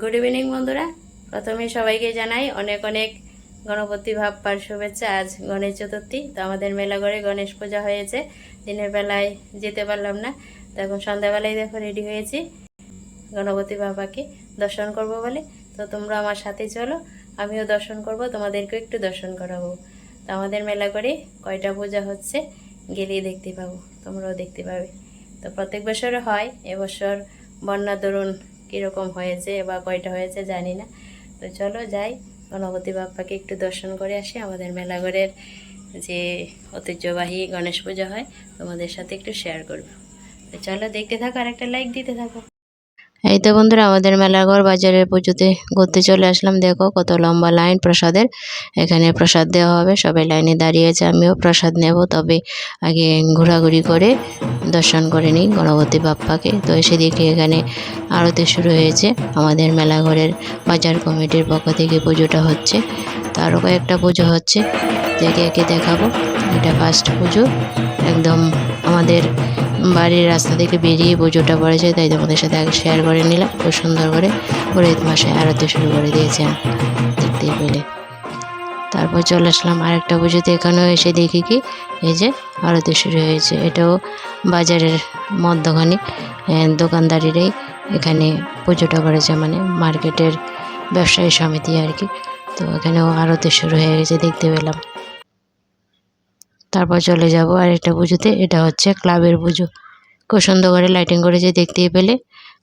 Good evening বন্ধুরা। প্রথমে সবাইকে জানাই অনেক অনেক গণপতি ভাববার শুভেচ্ছা আজ গণেশ চতুর্থী। তো আমাদের মেলাঘরে গণেশ পূজা হয়েছে। দিনের বেলায় যেতে পারলাম না। তো এখন সন্ধ্যাবেলায় দেখো রেডি হয়েছি গণপতি বাবাকে দর্শন করব বলে। তো তোমরা আমার সাথে চলো, আমিও দর্শন করব, তোমাদেরকেও একটু দর্শন করাবো। তো আমাদের মেলা করে কয়টা পূজা হচ্ছে গেলেই দেখতে পাবো, তোমরাও দেখতে পাবে। তো প্রত্যেক বছর হয়, এবছর বন্যা দরুন কীরকম হয়েছে বা কয়টা হয়েছে জানি না। তো চলো যাই, গণপতি বাপ্পাকে একটু দর্শন করে আসি। আমাদের মেলাঘরের যে ঐতিহ্যবাহী গণেশ পূজা হয়, তোমাদের সাথে একটু শেয়ার করব। তো চলো দেখতে থাকো আর একটা লাইক দিতে থাকো। এই তো বন্ধুরা, আমাদের মেলাঘর বাজারের পুজোতে ঘুরতে চলে আসলাম। দেখো কত লম্বা লাইন প্রসাদের। এখানে প্রসাদ দেওয়া হবে। সবাই লাইনে দাঁড়িয়েছে আমিও প্রসাদ নেব। তবে আগে ঘোরাঘুরি করে দর্শন করে নিই গণপতি বাপ্পাকে। তো সেদিকে এখানে আরতি শুরু হয়েছে। আমাদের মেলাঘরের বাজার কমিটির পক্ষ থেকে পুজোটা হচ্ছে। তো আরও কয়েকটা পুজো হচ্ছে। দেখে একে দেখাবো। এটা ফার্স্ট পুজো। একদম আমাদের বাড়ির রাস্তা থেকে বেরিয়ে পুজোটা পড়েছে, তাই তোমাদের সাথে আগে শেয়ার করে নিলাম। খুব সুন্দর করে পুরোহিত মশাই আরতি শুরু করে দিয়েছেন। দেখতেই পেলে। তারপর চলে আসলাম আরেকটা পুজোতে। এখানেও এসে দেখি কি, এই যে আরতি শুরু হয়েছে। এটাও বাজারের মধ্যখানে দোকানদারিরাই এখানে পুজোটা করেছে মানে মার্কেটের ব্যবসায়ী সমিতি আর কি। তো এখানেও আরতি শুরু হয়ে গেছে, দেখতে পেলাম। তারপর চলে যাব আরেকটা পুজোতে, এটা হচ্ছে ক্লাবের পুজো। খুব সুন্দর করে লাইটিং করেছে, দেখতেই পেলে।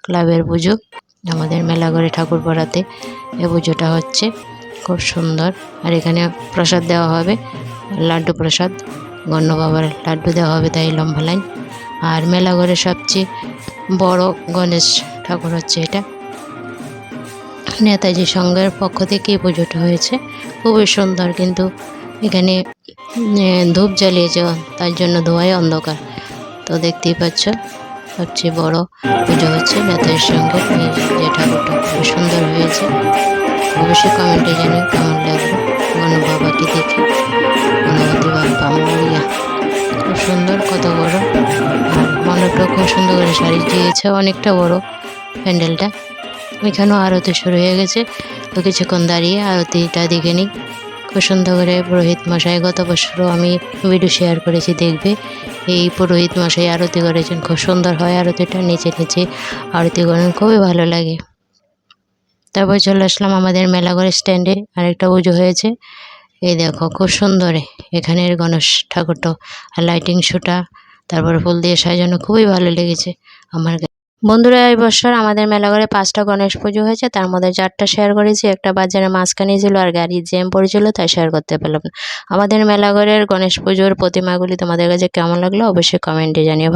ক্লাবের পুজো, আমাদের মেলাঘরে ঠাকুর পাড়াতে। এ পুজোটা হচ্ছে খুব সুন্দর। আর এখানে প্রসাদ দেওয়া হবে, লাড্ডু প্রসাদ। গণ্য বাবার লাড্ডু দেওয়া হবে তাই লম্বা লাইন। আর মেলাঘরে সবচেয়ে বড় গণেশ ঠাকুর হচ্ছে এটা। নেতাজি সংঘের পক্ষ থেকে এই পুজোটা হয়েছে। খুবই সুন্দর কিন্তু এখানে ধূপ জ্বালিয়েছে, তার জন্য ধোঁয়ায় অন্ধকার। তো দেখতেই পাচ্ছ, সবচেয়ে বড় পুজো হচ্ছে নেতাজির সঙ্গে যে ঠাকুরটা। খুব সুন্দর হয়েছে। অবশ্যই কমেন্টে জানিও কেমন লাগল। গণ বাবাকে দেখে গণপতি বাপ্পা মরিয়া। খুব সুন্দর, কত বড়। আর মণ্ডপটা খুব সুন্দর করে শাড়ি দিয়েছে, অনেকটা বড় প্যান্ডেলটা। এখানেও আরতি শুরু হয়ে গেছে। তো কিছুক্ষণ দাঁড়িয়ে আরতিটা দেখে নিই। খুব সুন্দর করে পুরোহিত মশাই গত বছরও আমি ভিডিও শেয়ার করেছি, দেখবে। এই পুরোহিত মশাই আরতি করেছেন, খুব সুন্দর হয় আরতিটা, নিচে নিচে আরতি করেন, খুবই ভালো লাগে। তারপর চলে আসলাম আমাদের মেলাঘর স্ট্যান্ডে আরেকটা পুজো হয়েছে। এই দেখো, খুব সুন্দরে এখানের গণেশ ঠাকুরটা, আর লাইটিং শোটা তারপর ফুল দিয়ে সাজানো, খুবই ভালো লেগেছে। আমার। বন্ধুরা, এই বছর আমাদের মেলাঘরে পাঁচটা গণেশ পুজো হয়েছে। তার মধ্যে চারটা শেয়ার করেছি, একটা বাজারে মাঝখানে ছিল আর গাড়ি জ্যাম পড়েছিল, তাই শেয়ার করতে পারলাম না। আমাদের মেলাঘরের গণেশ পুজোর প্রতিমাগুলি তোমাদের কাছে কেমন লাগল অবশ্যই কমেন্টে জানিও।